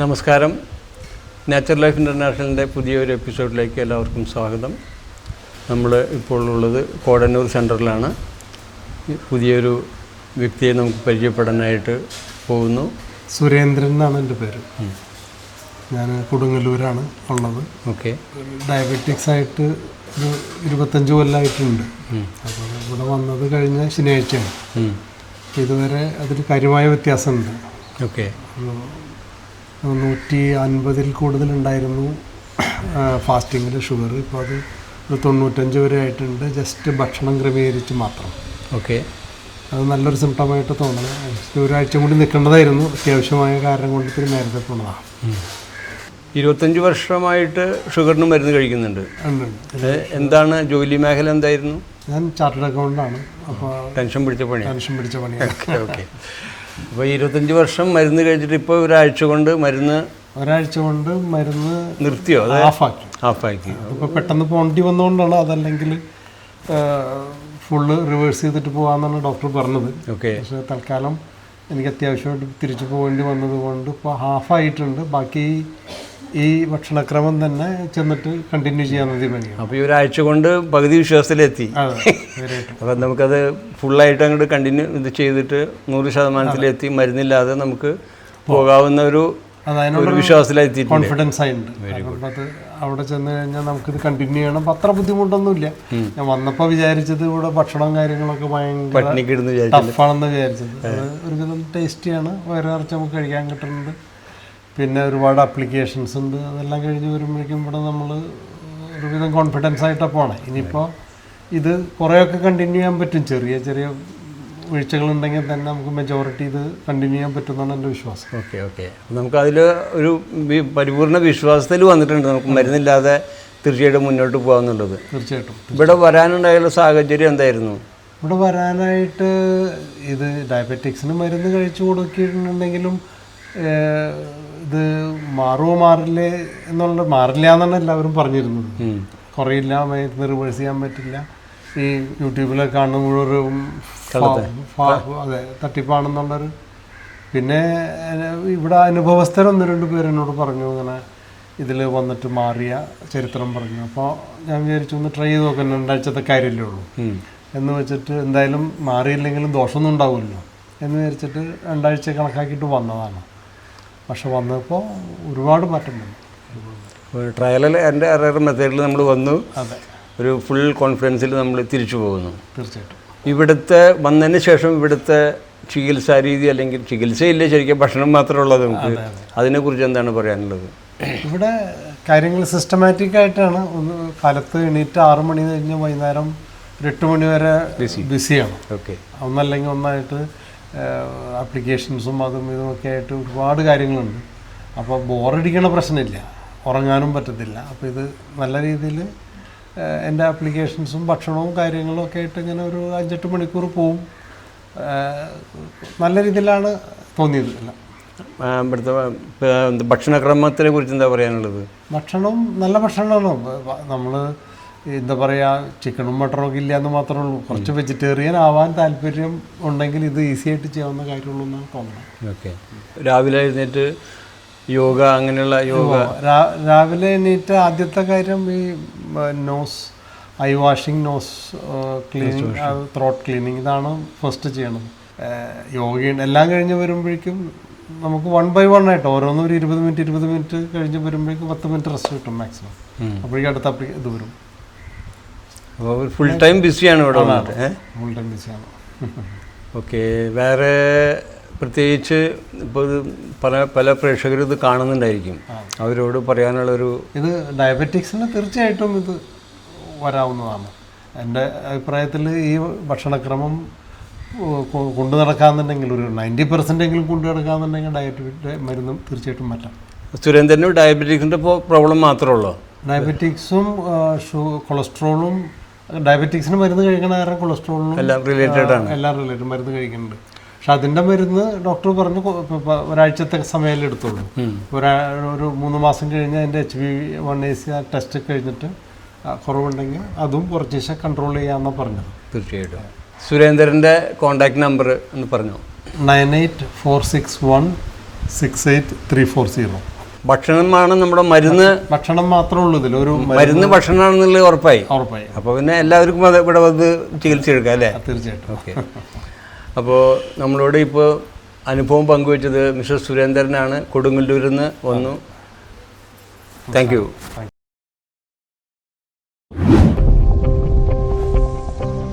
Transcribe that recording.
നമസ്കാരം. Natural life ഇന്റർനാഷണലിന്റെ പുതിയൊരു എപ്പിസോഡിലേക്ക് എല്ലാവർക്കും സ്വാഗതം. നമ്മൾ ഇപ്പോൾ ഉള്ളത് കോടന്നൂർ സെന്ററിലാണ് പുതിയൊരു വ്യക്തിയെ നമുക്ക് പരിചയപ്പെടാനായിട്ട് പോകുന്നു. സുരേന്ദ്രൻ എന്നാണ് എന്റെ പേര്. ഞാൻ കൊടുങ്ങല്ലൂരാണ് ഉള്ളത്. ഓക്കെ. ഡയബറ്റിക്സ് ആയിട്ട് ഒരു ഇരുപത്തഞ്ച് കൊല്ലമായിട്ടുണ്ട് അപ്പോൾ ഇവിടെ വന്നത് കഴിഞ്ഞ ശനിയാഴ്ചയാണ്. ഇതുവരെ അതിൽ കാര്യമായ വ്യത്യാസമുണ്ട്. ഓക്കെ. നൂറ്റി അൻപതിൽ കൂടുതലുണ്ടായിരുന്നു ഫാസ്റ്റിങ്ങിൽ ഷുഗർ. ഇപ്പോൾ അത് ഒരു തൊണ്ണൂറ്റഞ്ച് വരെ ആയിട്ടുണ്ട് ജസ്റ്റ് ഭക്ഷണം ക്രമീകരിച്ച് മാത്രം. ഓക്കെ. അത് നല്ലൊരു സിംറ്റമായിട്ട് തോന്നണം ഒരാഴ്ച കൂടി നിൽക്കേണ്ടതായിരുന്നു. അത്യാവശ്യമായ കാരണം കൊണ്ട് ഇത്തിരി നേരത്തെ പോണതാണ് ഇരുപത്തഞ്ച് വർഷമായിട്ട് ഷുഗറിന് മരുന്ന് കഴിക്കുന്നുണ്ട്. എന്താണ്? ജോലി മേഖല എന്തായിരുന്നു? ഞാൻ ചാർട്ടേഡ് അക്കൗണ്ടാണ് അപ്പോൾ ടെൻഷൻ പിടിച്ച പണി ടെൻഷൻ പിടിച്ച പണിയാണ് ഓക്കെ ഓക്കെ. അപ്പോൾ ഇരുപത്തഞ്ച് വർഷം മരുന്ന് കഴിച്ചിട്ട് ഇപ്പോൾ ഒരാഴ്ച കൊണ്ട് മരുന്ന് ഒരാഴ്ച കൊണ്ട് മരുന്ന് നിർത്തിയോ? അത്. ഓഫാക്കി ഓഫാക്കി ഇപ്പോൾ പെട്ടെന്ന് പോണ്ടി വന്നുകൊണ്ടാണ് അതല്ലെങ്കിൽ ഫുള്ള് റിവേഴ്സ് ചെയ്തിട്ട് പോകാമെന്നാണ് ഡോക്ടർ പറഞ്ഞത്. ഓക്കെ പക്ഷേ തൽക്കാലം എനിക്ക് അത്യാവശ്യമായിട്ട് തിരിച്ചു പോകേണ്ടി വന്നത് കൊണ്ട് ഇപ്പോൾ ഹാഫായിട്ടുണ്ട്. ബാക്കി ഈ ഭക്ഷണക്രമം തന്നെ ചെന്നിട്ട് കണ്ടിന്യൂ ചെയ്യാൻ മതി അപ്പോൾ ഈ ഒരാഴ്ച കൊണ്ട് പകുതി വിശ്വാസത്തിലെത്തി. അതെ തീർച്ചയായിട്ടും അപ്പം നമുക്കത് ഫുള്ളായിട്ട് അങ്ങോട്ട് കണ്ടിന്യൂ ഇത് ചെയ്തിട്ട് നൂറ് ശതമാനത്തിലെത്തി മരുന്നില്ലാതെ നമുക്ക് പോകാവുന്ന ഒരു വിശ്വാസത്തിലെത്തി കോൺഫിഡൻസ് ആയിട്ടുണ്ട് കാരണം അത് അവിടെ ചെന്ന് കഴിഞ്ഞാൽ നമുക്കിത് കണ്ടിന്യൂ ചെയ്യണം. അപ്പം അത്ര ബുദ്ധിമുട്ടൊന്നുമില്ല. ഞാൻ വന്നപ്പോൾ വിചാരിച്ചത് ഇവിടെ ഭക്ഷണവും കാര്യങ്ങളൊക്കെ ഭയങ്കര ടഫാണെന്ന് വിചാരിച്ചത്. ഒരുവിധം ടേസ്റ്റിയാണ് വയറിറച്ച് നമുക്ക് കഴിക്കാൻ കിട്ടുന്നുണ്ട്. പിന്നെ ഒരുപാട് അപ്ലിക്കേഷൻസ് ഉണ്ട്. അതെല്ലാം കഴിഞ്ഞ് വരുമ്പോഴേക്കും ഇവിടെ നമ്മൾ ഒരുവിധം കോൺഫിഡൻസ് ആയിട്ടാണ് പോണേ. ഇനിയിപ്പോൾ ഇത് കുറേയൊക്കെ കണ്ടിന്യൂ ചെയ്യാൻ പറ്റും. ചെറിയ ചെറിയ വീഴ്ചകളുണ്ടെങ്കിൽ തന്നെ നമുക്ക് മെജോറിറ്റി ഇത് കണ്ടിന്യൂ ചെയ്യാൻ പറ്റുമെന്നാണ് എന്റെ വിശ്വാസം. Okay okay. നമുക്കതിൽ ഒരു വി- പരിപൂർണ വിശ്വാസത്തിൽ വന്നിട്ടുണ്ട്. നമുക്ക് മരുന്നില്ലാതെ തീർച്ചയായിട്ടും മുന്നോട്ട് പോകാമെന്നുള്ളത് തീർച്ചയായിട്ടും ഇവിടെ വരാനുണ്ടായുള്ള സാഹചര്യം എന്തായിരുന്നു? ഇവിടെ വരാനായിട്ട് ഇത് ഡയബറ്റിക്സിന് മരുന്ന് കഴിച്ചു കൊടുക്കിയിട്ടുണ്ടെങ്കിലും ഇത് മാറുമോ മാറില്ലേ എന്നുള്ള മാറില്ല എന്നാണ് എല്ലാവരും പറഞ്ഞിരുന്നത്. കുറയില്ല മരുന്ന് റിവേഴ്സ് ചെയ്യാൻ പറ്റില്ല. ഈ യൂട്യൂബിലൊക്കെ കാണുന്ന മുഴുവൻ അതെ തട്ടിപ്പാണെന്നുള്ളൊരു പിന്നെ ഇവിടെ അനുഭവസ്ഥർ ഒന്ന് രണ്ട് പേര് എന്നോട് പറഞ്ഞു ഇങ്ങനെ ഇതിൽ വന്നിട്ട് മാറിയ ചരിത്രം പറഞ്ഞു. അപ്പോൾ ഞാൻ വിചാരിച്ചു ഒന്ന് ട്രൈ ചെയ്ത് നോക്കാൻ രണ്ടാഴ്ചത്തെ കാര്യമല്ലേ ഉള്ളൂ. എന്ന് വെച്ചിട്ട് എന്തായാലും മാറിയില്ലെങ്കിലും ദോഷമൊന്നും ഉണ്ടാവുമല്ലോ എന്ന് വിചാരിച്ചിട്ട് രണ്ടാഴ്ച കണക്കാക്കിയിട്ട് വന്നതാണ്. പക്ഷെ വന്നപ്പോൾ ഒരുപാട് മാറ്റം വന്നു. ഒരു ട്രയൽ എന്റെ അറിയാറ് മെത്തേഡിൽ നമ്മൾ വന്നു. അതെ. ഒരു ഫുൾ കോൺഫിഡൻസിൽ നമ്മൾ തിരിച്ചു പോകുന്നു. തീർച്ചയായിട്ടും. ഇവിടുത്തെ വന്നതിന് ശേഷം ഇവിടുത്തെ ചികിത്സാ രീതി അല്ലെങ്കിൽ ചികിത്സയില്ല ശരിക്കും ഭക്ഷണം മാത്രമേ ഉള്ളത് നമുക്ക്. അതിനെക്കുറിച്ച് എന്താണ് പറയാനുള്ളത്? ഇവിടെ കാര്യങ്ങൾ സിസ്റ്റമാറ്റിക് ആയിട്ടാണ്. ഒന്ന് കാലത്ത് എണീറ്റ് ആറു മണി കഴിഞ്ഞ് വൈകുന്നേരം ഒരു എട്ട് മണി വരെ ബിസിയാണ് ഓക്കെ ഒന്നല്ലെങ്കിൽ ഒന്നായിട്ട് ആപ്ലിക്കേഷൻസും അതും ഇതുമൊക്കെ ആയിട്ട് ഒരുപാട് കാര്യങ്ങളുണ്ട്. അപ്പോൾ ബോറടിക്കണ പ്രശ്നമില്ല. ഉറങ്ങാനും പറ്റത്തില്ല. അപ്പോൾ ഇത് നല്ല രീതിയിൽ എന്റെ ആപ്ലിക്കേഷൻസും ഭക്ഷണവും കാര്യങ്ങളും ഒക്കെ ആയിട്ട് ഇങ്ങനെ ഒരു അഞ്ചെട്ട് മണിക്കൂർ പോവും. നല്ല രീതിയിലാണ് തോന്നിയത് എല്ലാം. ഇവിടുത്തെ ഭക്ഷണക്രമത്തിനെ കുറിച്ച് എന്താ പറയാനുള്ളത്? ഭക്ഷണവും നല്ല ഭക്ഷണമാണ്. നമ്മൾ എന്താ പറയുക ചിക്കനും മട്ടനും ഒക്കെ ഇല്ല എന്ന് മാത്രമേ ഉള്ളൂ. കുറച്ച് വെജിറ്റേറിയൻ ആവാൻ താല്പര്യം ഉണ്ടെങ്കിൽ ഇത് ഈസി ആയിട്ട് ചെയ്യാവുന്ന കാര്യമുള്ളൂ എന്നാണ് തോന്നുന്നത്. ഓക്കെ രാവിലെ എഴുന്നേറ്റ് യോഗ അങ്ങനെയുള്ള യോഗ. രാവിലെ എണീറ്റ് ആദ്യത്തെ കാര്യം ഈ nose eye washing nose cleaning throat cleaning ഇതാണ് ഫസ്റ്റ് ചെയ്യണത്. യോഗ എല്ലാം കഴിഞ്ഞ് വരുമ്പോഴേക്കും നമുക്ക് വൺ ബൈ വൺ ആയിട്ട് ഓരോന്നും ഒരു ഇരുപത് മിനിറ്റ് ഇരുപത് മിനിറ്റ് കഴിഞ്ഞ് വരുമ്പോഴേക്കും പത്ത് മിനിറ്റ് റെസ്റ്റ് കിട്ടും മാക്സിമം. അപ്പോഴേക്കും അടുത്ത ഇത് വരും. അപ്പോൾ ഫുൾ ടൈം ബിസിയാണ് ഇവിടെ വന്നിട്ട് ഫുൾ ടൈം ബിസിയാണ് ഓക്കെ വേറെ പ്രത്യേകിച്ച് ഇപ്പോൾ ഇത് പല പല പ്രേക്ഷകരും ഇത് കാണുന്നുണ്ടായിരിക്കും. അവരോട് പറയാനുള്ളൊരു ഇത് ഡയബറ്റിക്സിന് തീർച്ചയായിട്ടും ഇത് വരാവുന്നതാണ്. എന്റെ അഭിപ്രായത്തിൽ ഈ ഭക്ഷണക്രമം കൊണ്ടു നടക്കാന്നുണ്ടെങ്കിൽ ഒരു നയന്റി പെർസെന്റ് എങ്കിലും കൊണ്ടു നടക്കാന്നുണ്ടെങ്കിൽ ഡയറ്റ് മരുന്നും തീർച്ചയായിട്ടും മാറ്റാം. സുരേന്ദ്രനും ഡയബറ്റിക്സിന്റെ ഇപ്പോൾ പ്രോബ്ലം മാത്രമേ ഉള്ളൂ? ഡയബറ്റിക്സും കൊളസ്ട്രോളും ഡയബറ്റിക്സിന് മരുന്ന് കഴിക്കണ കാരണം കൊളസ്ട്രോളിനും എല്ലാം റിലേറ്റഡ് ആണ്. എല്ലാം റിലേറ്റഡ് മരുന്ന് കഴിക്കുന്നുണ്ട്. പക്ഷെ അതിന്റെ മരുന്ന് ഡോക്ടർ പറഞ്ഞു ഒരാഴ്ചത്തെ സമയമല്ലേ എടുത്തുള്ളൂ. ഒരാ ഒരു മൂന്ന് മാസം കഴിഞ്ഞ് അതിന്റെ H B one A C test കഴിഞ്ഞിട്ട് കുറവുണ്ടെങ്കിൽ അതും കുറച്ച് ദിവസം കൺട്രോൾ ചെയ്യാമെന്നാണ് പറഞ്ഞത്. തീർച്ചയായിട്ടും. സുരേന്ദ്രന്റെ കോണ്ടാക്ട് നമ്പർ എന്ന് പറഞ്ഞു? Nine eight four six one six eight three four zero. ഭക്ഷണമാണ് നമ്മുടെ മരുന്ന് ഭക്ഷണം മാത്രമേ ഉള്ളൂ ഇതിൽ ഒരു മരുന്ന് ഭക്ഷണമാണെന്നുള്ളത് ഉറപ്പായി. ഉറപ്പായി. അപ്പോൾ പിന്നെ എല്ലാവർക്കും അത് ഇവിടെ വന്ന് ചികിത്സ എടുക്കാം അല്ലേ? തീർച്ചയായിട്ടും. ഓക്കെ. അപ്പോൾ നമ്മളോട് ഇപ്പോൾ അനുഭവം പങ്കുവച്ചത് മിസ്റ്റർ സുരേന്ദ്രനാണ് കൊടുങ്ങല്ലൂരിൽ നിന്ന് വന്നു. Thank you.